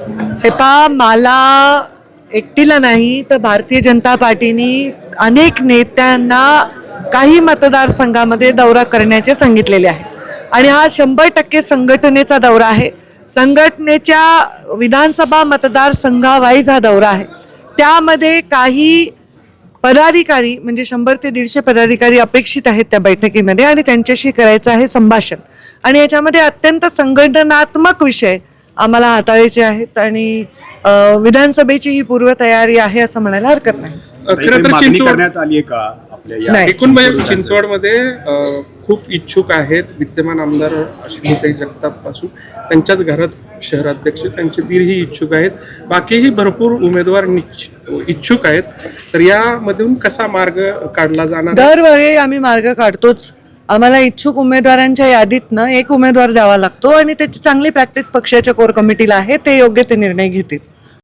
हे पहा मला एकटीला नाही तर भारतीय जनता पार्टीनी अनेक नेत्यांना काही मतदारसंघामध्ये दौरा करण्याचे सांगितलेले आहे. आणि हा शंभर टक्के संघटनेचा दौरा आहे. संघटनेच्या विधानसभा मतदारसंघावाईज हा दौरा आहे. त्यामध्ये काही पदाधिकारी म्हणजे शंभर ते दीडशे पदाधिकारी अपेक्षित आहेत त्या बैठकीमध्ये आणि त्यांच्याशी करायचं आहे संभाषण. आणि याच्यामध्ये अत्यंत संघटनात्मक विषय आम्हाला हाताळायचे आहेत आणि विधानसभेची ही पूर्वतयारी आहे असं म्हणायला हरकत नाही. खरं तर चिंचवड करण्यात आली आहे का आपल्या या नाही. एकूण म्हणजे चिंचवड चिंचवडमध्ये खूप इच्छुक आहेत विद्यमान आमदार अश्विनीताई जगतापपासून. त्यांच्याच घरात शहराध्यक्ष त्यांचे दीरही इच्छुक आहेत. बाकीही भरपूर उमेदवार इच्छुक आहेत. तर यामधून कसा मार्ग काढला जाणार? दरवेळी आम्ही मार्ग काढतोच. आम्हाला इच्छुक उमेदवारांच्या यादीतनं एक उमेदवार द्यावा लागतो आणि त्याची चांगली प्रॅक्टिस पक्षाच्या कोर कमिटीला आहे ते योग्य ते निर्णय घेतील.